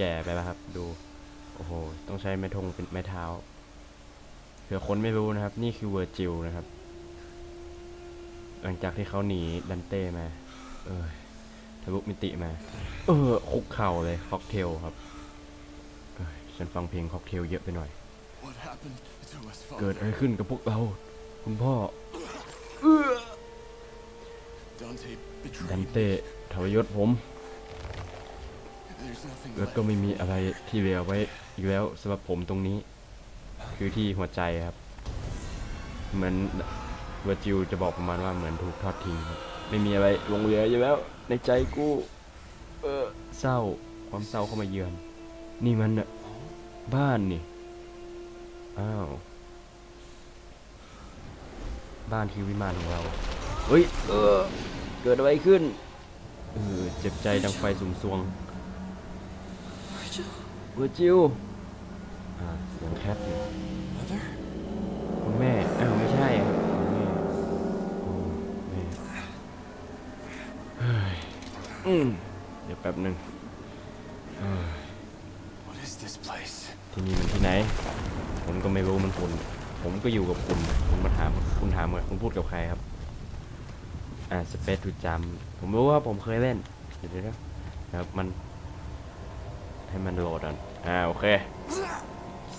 แก่ไปแล้วครับ ดู โอ้โห ต้องใช้ไม้ทงเป็นไม้เท้าเผื่อคนไม่รู้นะครับ นี่คือเวอร์จิลนะครับ หลังจากที่เขาหนีดันเต้มา เออทะลุมิติมา เออ คุกเข่าเลยค็อกเทลครับเอ้ยฉันฟังเพลงค็อกเทลเยอะไปหน่อย What happened to us, เกิด Father? อะไรขึ้นกับพวกเรา คุณพ่อ Dante ดัน betrayed เต้ทรยศผม There's nothing แล้วก็ไม่มีอะไรที่เหลือไว้อีกแล้วสำหรับผมตรงนี้ คือที่หัวใจครับ เหมือนเวอร์จิลจะบอกประมาณว่าเหมือนถูกทอดทิ้งครับไม่มีอะไรลงเหลืออยู่แล้ว ในใจกูเออเศร้าความเศร้าเข้ามาเยือน นี่มันน่ะบ้านนี่อ้าวบ้านคือวิมานของเราเฮ้ยเออเกิดอะไรขึ้นเออเจ็บใจดังไฟสุมซวง เวอร์จิลอ่าเสียงแคทอยู่ Mother? คุณแม่อ้าวไม่ใช่ครับคุณแม่โอ้แม่เฮ้ยอืมเดี๋ยวแป๊บหนึ่งเอ้ย What is this place? ที่นี่มันที่ไหน ผมก็ไม่รู้มันคุณ ผมก็อยู่กับคุณ คุณมาถาม คุณถามว่าคุณพูดกับใครครับ อ่าสเปซทูจำผมรู้ว่าผมเคยเล่น เดี๋ยวเดี๋ยวนะครับ มัน ให้มันโหลดอะอ่าโอเค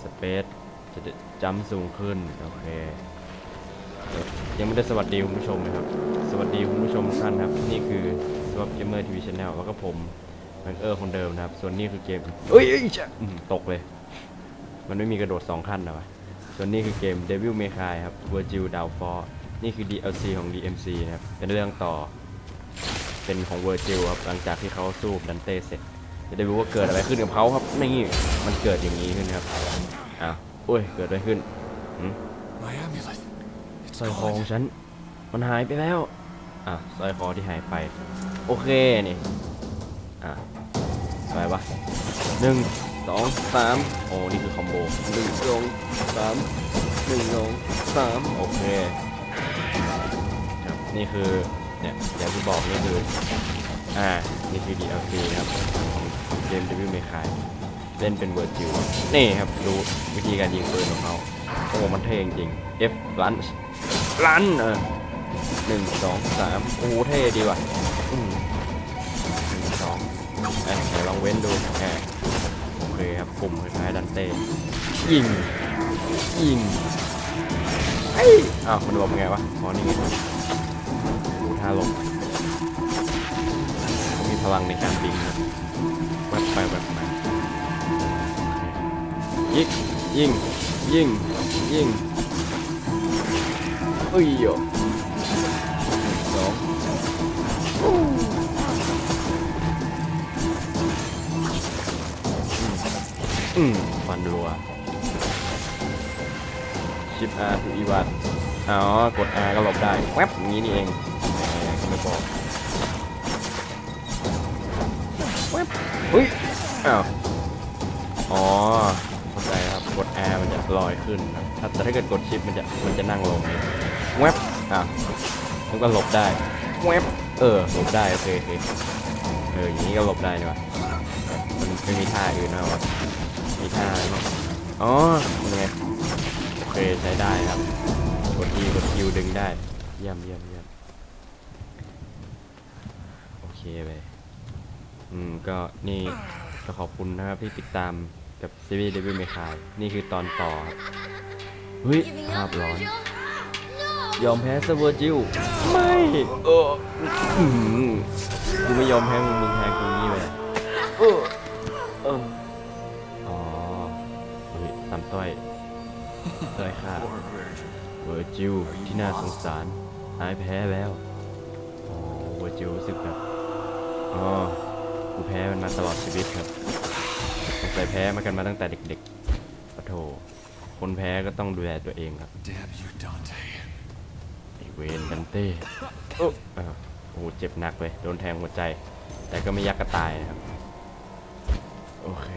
สเปซจะจำสูงขึ้น โอเค ยังไม่ได้สวัสดีคุณผู้ชมนะครับ สวัสดีคุณผู้ชมท่านครับ นี่คือสวอปเกมเมอร์ทีวีชแนลแล้วก็ผมแบงเออร์คนเดิมนะครับ ส่วนนี้คือเกมเอ้ยจะตกเลย มันไม่มีกระโดดสองขั้นนะวะส่วนนี้คือเกม Devil May Cry ครับ Virgil Downfall นี่คือ DLC ของ DMC นะครับ เป็นเรื่องต่อ เป็นของ Virgil ครับ หลังจากที่เขาสู้ดันเต้เสร็จ จะได้รู้ว่าเกิดอะไรขึ้นกับเขาครับนี่มันเกิดอย่างนี้ขึ้นครับอ้าวโอ้ยเกิดอะไรขึ้นสร้อยคอของฉัน มันหายไปแล้วอะสร้อยคอที่หายไป โอเคนี่อะอะไรวะหนึ่งสองสามโอ้นี่คือคอมโบหนึ่งสองสามหนึ่งสองสามโอเคครับนี่คือเนี่ยอย่างที่บอกนี่คืออ่านี่คือ DLC นะครับ เกม Devil May Cry เล่นเป็นเวอร์จิวนี่ครับดูวิธีการยิงปืนของเขาโอ้มันเท่จริง F ลันลันเออหนึ่งสองสามโอ้เท่ดีว่ะอืมหนึ่งสองเอ้ยไหนลองเว้นดูแหมโอเคครับปุ่มคล้ายดันเต้ยิงยิงเอ้อ้าวมันหลบไงวะอ๋อนี่ไงดูท่าหลบเขามีพลังในการบินนะ แวบไปแวบมายิงยิงยิงยิงเอ้ยโยสองอืมฟันรัวชิป R คืออีวัตอ๋อ กด R ก็หลบได้ แวบอย่างนี้นี่เองไม่บอก บเฮ้ยอ้าวอ๋อเข้าใจครับกด R มันจะลอยขึ้นครับถ้าแต่ถ้าเกิดกดชิปมันจะมันจะนั่งลงแวบอะมันก็หลบได้แวบเออหลบได้โอเคโอเคเอออย่างนี้ก็หลบได้นี่วะมันไม่มีท่าอื่นนะวะมีท่าไหมอ๋อยังไงโอเคใช้ได้ครับกด E กด Q ดึงได้เยี่ยมเยี่ยมเยี่ยมโอเคเลย อืมก็นี่ก็ขอบคุณนะครับที่ติดตามกับซีรีส์ Devil May Cry นี่คือตอนต่อครับเฮ้ยภาพร้อน ยอมแพ้เซเวอร์จิวไม่เอออื้อหือกูไม่ยอมแพ้มึงมึงแทงตรงนี้เลยเออเอออ๋อเฮ้ยตามต้อยต้อยค่ะเวอร์จิลที่น่าสงสารหายแพ้แล้วอ๋อเวอร์จิลรู้สึกแบบอ๋อ กูแพ้มันมาตลอดชีวิตครับสงสัยแพ้มากันมาตั้งแต่เด็กๆปะโถคนแพ้ก็ต้องดูแลตัวเองครับ Damn you, Dante. ไอเวนดันเต้โอ้อ้าวโอ้โหเจ็บหนักเลยโดนแทงหัวใจ แต่ก็ไม่ยักกระตายนะครับ โอเค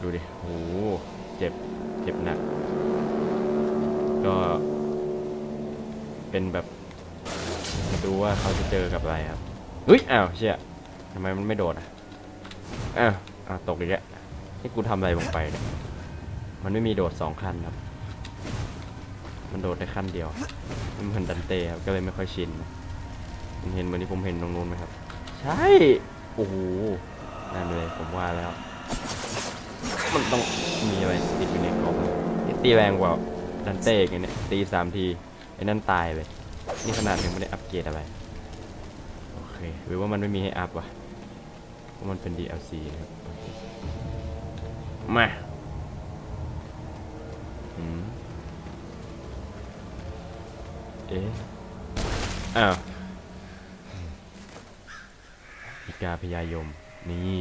ดูดิ โอ้โหเจ็บ เจ็บหนัก ก็ เป็นแบบมาดูว่าเขาจะเจอกับอะไรครับ เฮ้ยอ้าวเชี่ยทำไมมันไม่โดดอะอะอะตกอีกแล้วนี่กูทำอะไรลงไปเนี่ยมันไม่มีโดดสองขั้นครับ มันโดดได้ขั้นเดียว มันเหมือนดันเต้ครับก็เลยไม่ค่อยชินมันเห็นเหมือนที่ผมเห็นตรงนู้นไหมครับ ใช่โอ้โหนั่นเลยผมว่าแล้ว มันต้องมีอะไรติดอยู่ในกรอบตีแรงกว่าดันเต้อีกนเนี่ยตีสามทีไอ้นั่นตายเลย นี่ขนาดยังไม่ได้อัปเกรดอะไร เคหรือว่ามันไม่มีให้อัพวะเพราะมันเป็น DLC นะครับมาเอ๊ะอ้าวอีกาพยายม นี่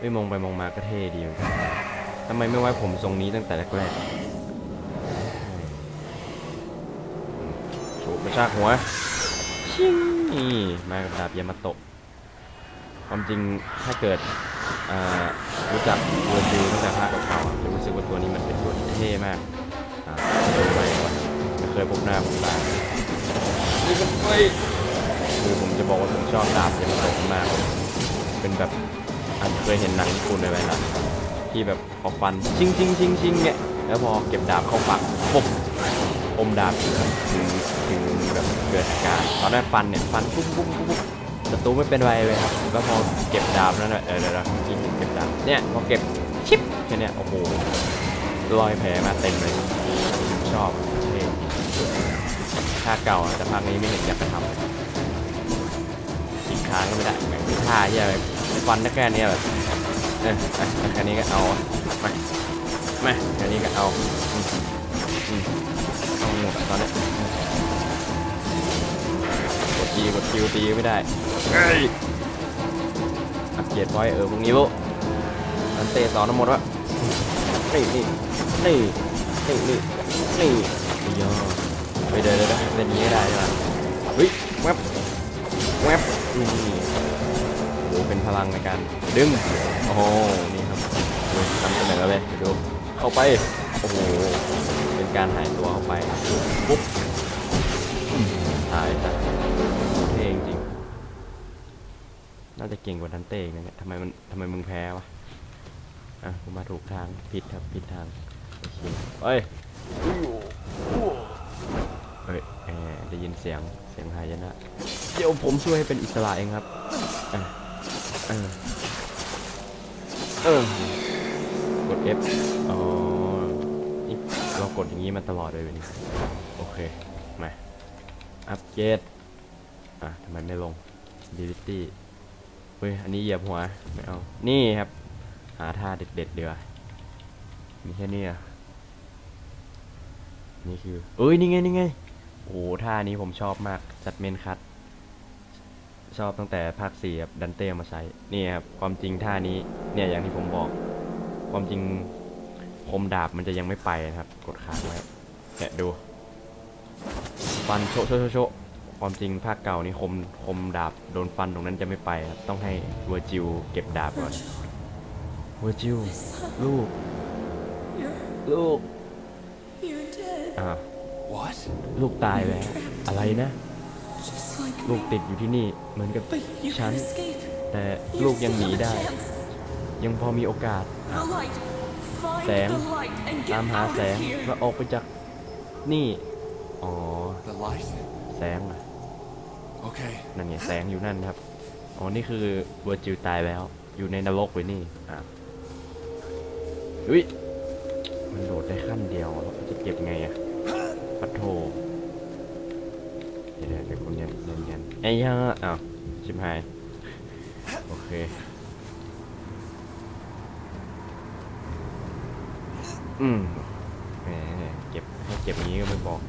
ไม่มองไปมองมาก็เท่ดีเหมือนกันทำไมไม่ไว้ผมทรงนี้ตั้งแต่แรกๆโฉบกระชากหัวชิง นี่มากับดาบยามาโตะความจริงถ้าเกิดอ่ารู้จักตัวดูตั้งแต่ภาคเก่าๆจะรู้สึกว่าตัวนี้มันเป็นตัวที่เท่มากอ่าดูไปก่อนไม่เคยพบหน้าพบตานี่มันไม่คือผมจะบอกว่าผมชอบดาบยามาโตะมาก เป็นแบบอาจจะเคยเห็นหนังญี่ปุ่นอะไรนะที่แบบพอฟันชิงชิงชิงชิงเนี่ยแล้วพอเก็บดาบเข้าปากปุ๊บอมดาบ ถึงถึงแบบเกิดอาการตอนแรกฟันเนี่ยฟันปุ๊บปุ๊บปุ๊บปุ๊บศัตรูไม่เป็นไรเลยครับแล้วพอเก็บดาบนั่นแหละเออเดี๋ยวเรากินเก็บดาบเนี่ยพอเก็บชิปแค่นี้โอ้โหรอยแผลมาเต็มเลยชอบเท่ท่าเก่าแต่ภาคนี้ไม่เห็นอยากจะทำอีกครั้งก็ไม่ได้แม่งท่าเหียอะไรฟันได้แค่เนี้ยแบบเอออะแค่นี้ก็เอามามาแค่นี้ก็เอาอืมอืมเอาหมดตอนนี้ ยกด G กด Q ตีไม่ได้เฮ้ยอัปเกรดพอยต์เออพวกนี้วุอันเตะสอนทั้งหมดวะนี่นี่นี่นี่นี่นี่นี่ย่อไปเดินเลยนะเป็นอย่างนี้ได้ใช่ไหมเฮ้ยแวบแวบนี่โอ้โหเป็นพลังในการดึงโอ้โหนี่ครับดูนำเสนอเลยเดี๋ยวดูเข้าไปโอ้โหเป็นการหายตัวเข้าไปปุ๊บอืมหายจ้ะาจะเก่งกว่าดันเต้อีกนะเนี่ยทำไมมันทำไมมึงแพ้วะ อะกูมาถูกทาง ผิดครับ ผิดทาง โอเคเฮ้ยเฮ้ยแหมได้ยินเสียง เสียงหายนะ เดี๋ยวผมช่วยให้เป็นอิสระเองครับเออเออเออกด F อ๋อนี่เรากดอย่างนี้มาตลอดเลยวันนี้โอเค มา อัปเกรดอะทำไมไม่ลง ability เฮ้ย อันนี้เหยียบหัว ไม่เอา นี่ครับ หาท่าเด็ดๆเดียวมีแค่นี้อะนี่คือ เอ้ย นี่ไง นี่ไง โอ้โหท่านี้ผมชอบมาก จัดเมนคัทชอบตั้งแต่ภาคสี่ครับดันเต้มาใช้ นี่ครับ ความจริงท่านี้ เนี่ยอย่างที่ผมบอก ความจริงคมดาบมันจะยังไม่ไปนะครับ กดค้างไว้เนี่ยดู ฟันโชะโชโชโช ความจริงภาคเก่านี่คมคมดาบโดนฟันตรงนั้นจะไม่ไปครับต้องให้เวอร์จิลเก็บดาบก่อนเวอร์จิลลูก ลูก You're dead, อ่า What? ลูกตายแล้ว อะไรนะ just like ลู me. กติดอยู่ที่นี่เหมือนกับ But you ฉัน can escape. แต่ You ลูกยังห still นี have a ได้ chance. ยังพอมีโอกาส The light. Find Sáng. the light and ตาม get หา out แสง of here. แล้วออกไปจากนี่ อ๋อ The light? แสงเหรอ Okay. นั่นไงแสงอยู่นั่นครับ อ๋อ นี่คือเวอร์จิลตายแล้ว อยู่ในนรกไว้นี่ อะอุ้ย มันโดดได้ขั้นเดียวแล้วจะเก็บไงอะปัดโทเดี๋ยวเดี๋ยวเดี๋ยวคุณเนียนเนียนเนียนไอ้ย่าอ้าวชิบหาย โอเคอืมแหมเก็บให้เก็บอย่างนี้ก็ไม่บอก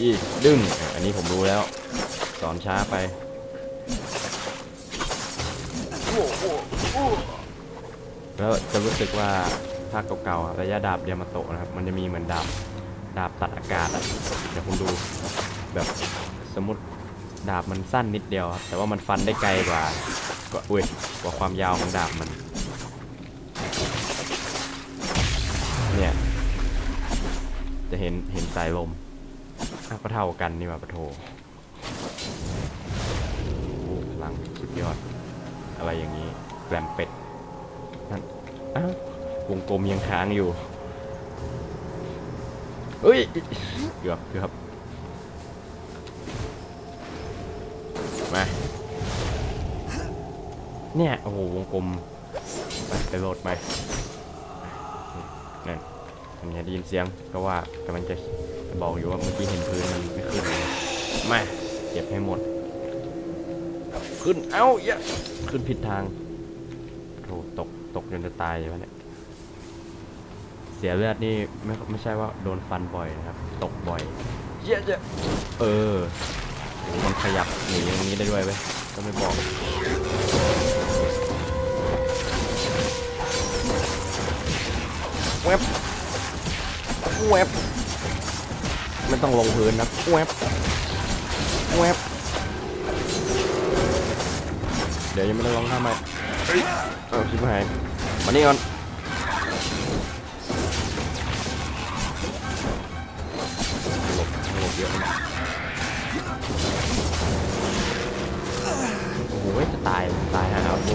อีดึงอันนี้ผมรู้แล้ว สอนช้าไปแล้วจะรู้สึกว่าภาคเก่าๆระยะดาบเดียมาโตนะครับ มันจะมีเหมือนดาบดาบตัดอากาศอะเดี๋ยวคุณดูแบบสมมติดาบมันสั้นนิดเดียวครับแต่ว่ามันฟันได้ไกลกว่ากว่าอุ้ยกว่าความยาวของดาบมันเนี่ยจะเห็นเห็นสายลม อะก็เท่ากันนี่หว่าปะโถพลังสุดยอด อะไรอย่างนี้แกลมเป็ดนั่นอ้าววงกลมยังค้างอยู่เฮ้ยเกือบเกือบมาเนี่ย โอ้โห วงกลมไปไปโหลดไปนั่นอันนี้ได้ยินเสียงก็ว่ากำลังจะ บอกอยู่ว่าเมื่อกี้เห็นพื้นมันไม่ขึ้นเลยมาเก็บให้หมด ขึ้น เอ้าอย่าขึ้นผิดทางโถตกตกจนจะตายอยู่วะเนี่ย เสียเลือดนี่ไม่ไม่ใช่ว่าโดนฟันบ่อยนะครับ ตกบ่อยเยอะเยอะเออโหมันขยับหนีอย่างนี้ได้ด้วยเว้ยก็ไม่บอกแวบแวบ ไม่ต้องลงพื้นนะแวบแวบเดี๋ยวยังไม่ได้ลองทำใหม่เอ้ยอาชิบหายมานี่ก่อนหลบหลบเยอะนะโอ้โหจะตายตายหาเอาดู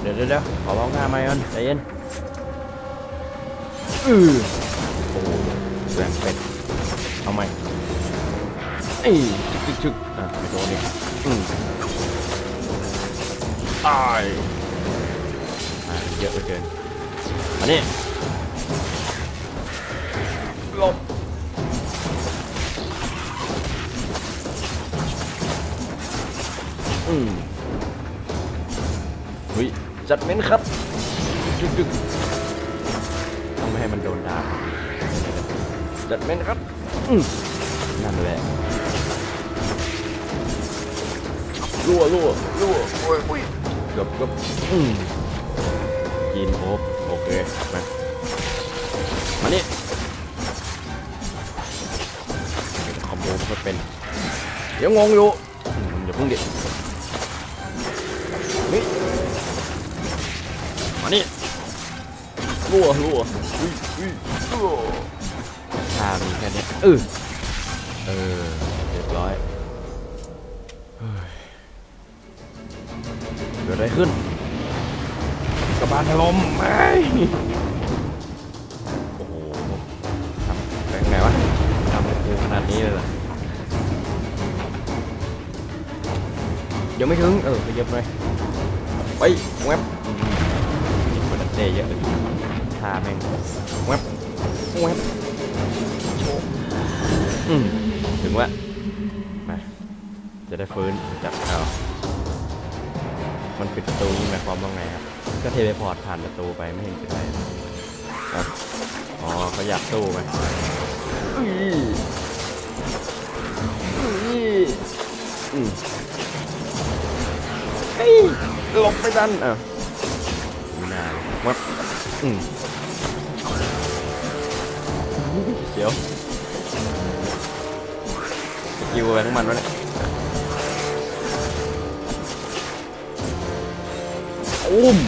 เดี๋ยวเดี๋ยวเดี๋ยวขอลองท่าใหม่ก่อนใจเย็น อือโอ้โหแรงเป็ดเอาใหม่เอ้ยชึกชึกอะไม่โดนอีกอืมตายอ่าเยอะเหลือเกินมานี่หลบอืมเฮ้ยจัดเม้นครับจึกจึก ต้องไม่ให้มันโดนดาบจัดเม้นครับอืมนั่นแหละรั่วรั่วรั่วโอ้ยอุ้ยเกือบเกือบอืมกินโอ๊บโอเคมามานี่คอมโบมันเป็น เดี๋ยวงงอยู่อืมอย่าเพิ่งดิ รั่วรั่วอุ้ยอุ้ยรั่วท่ามีแค่นี้เออเออเรียบร้อยเกิดอะไรขึ้นกระบาลถล่มไม่โอ้โหทำไปไงวะทำเป็นขนาดนี้เลยเหรอยังไม่ถึงเออไปเย็บเลยไปแวบอืมมันจะเตะเยอะเลยท่าแม่งแวบแวบโชว์อืมถึงวะมาจะได้ฟื้นจากเอามันปิดประตูนี่หมายความว่าไงครับ ก็เทเลพอร์ตผ่านประตูไปไม่เห็นเป็นไรอะอ๋อเขาอยากสู้ไหมอื้ออื้ออืมเฮ้ยหลบไม่ทันอะไม่นานวับอืม เดี๋ยวสกิลอะไรของมันวะเนี่ยอุ้ม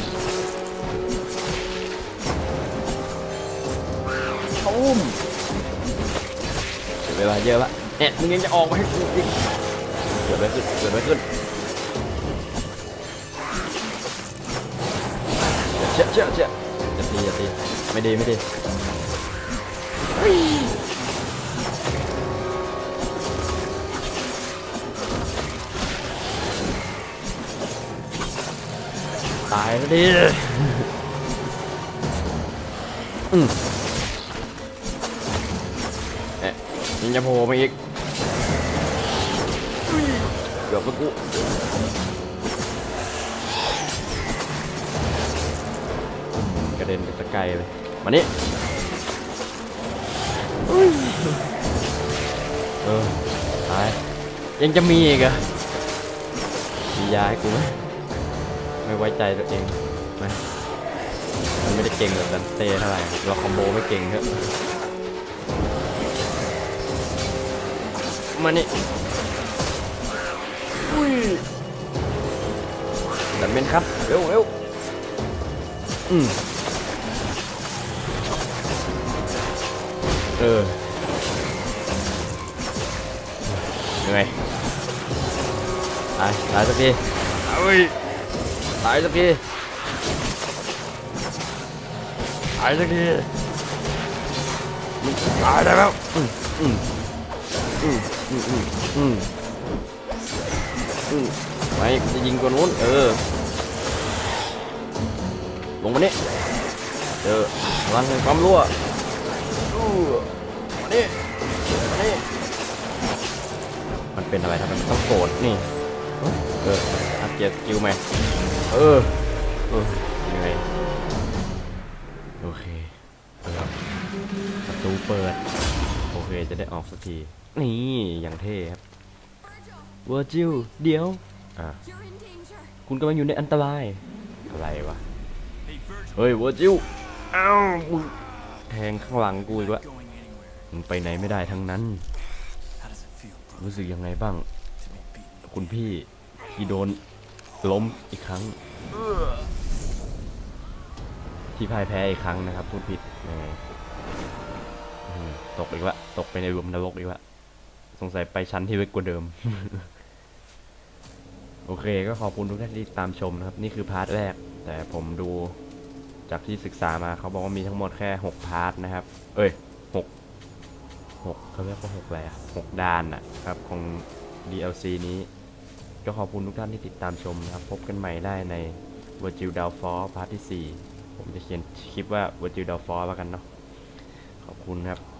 อุ้มเสียเวลาเยอะละเอ๊ะมึงยังจะออกมาให้กูอีกเกิดอะไรขึ้นเกิดอะไรขึ้นเชี่ยเชี่ยเชี่ยอย่าตีอย่าตีไม่ดีไม่ดี ตายแล้วดิอืมเอ๊ะยังจะโผล่มาอีกเกือบแล้วกูกระเด็นไปตะไกลเลย มานี่อุ้ย เออตายยังจะมีอีกเหรอะมียาให้กูไหมไม่ไว้ใจตัวเองนะมันไม่ได้เก่งแบบดันเต้เท่าไหร่เราคอมโบไม่เก่งเถอะมานี่อุ้ยดันเมนครับ เร็วเร็วอืม ออเหนื่อยตายตายสักทีเอ้ยตายสักทีตายสักทีมึงตายได้แล้วอืมอืมอืมอืมอืมอืมอืมไม่จะยิงตัวนู้น เออ ลงมานี่เจอพลังแห่งความรั่วอู้มา นี่มานี่ มันเป็นอะไรทำไมมันต้องโกรธนี่ เอออัพเกียร์สกิลไหมเออ เออยังไงโอเคเปิดประตูเปิด โอเค จะได้ออกสักที นี่ อย่างเท่ครับเวอร์จิลเดี๋ยว อะ คุณกำลังอยู่ในอันตราย อะไรวะ เฮ้ยเวอร์จิลอ้าวแทงข้างหลังกูอีกวะ มึงไปไหนไม่ได้ทั้งนั้น รู้สึกยังไงบ้าง คุณพี่ที่โดนล้มอีกครั้ง ที่พ่ายแพ้อีกครั้งนะครับพูดผิดยังไงตกอีกละตกไปในรวมนรกอีกละสงสัยไปชั้นที่ลึกกว่าเดิม โอเคก็ขอบคุณทุกท่านที่ตามชมนะครับ นี่คือพาร์ทแรก แต่ผมดูจากที่ศึกษามาเขาบอกว่ามีทั้งหมดแค่หกพาร์ทนะครับ เอ้ย หกเขาเรียกว่าหกอะไรอะหกด้านนะครับของ DLC นี้ ก็ขอบคุณทุกท่านที่ติดตามชมนะครับ พบกันใหม่ได้ใน Virgil Downfall พาร์ทที่ 4 ผมจะเขียนคลิปว่า Virgil Downfall แล้วกันเนาะขอบคุณครับ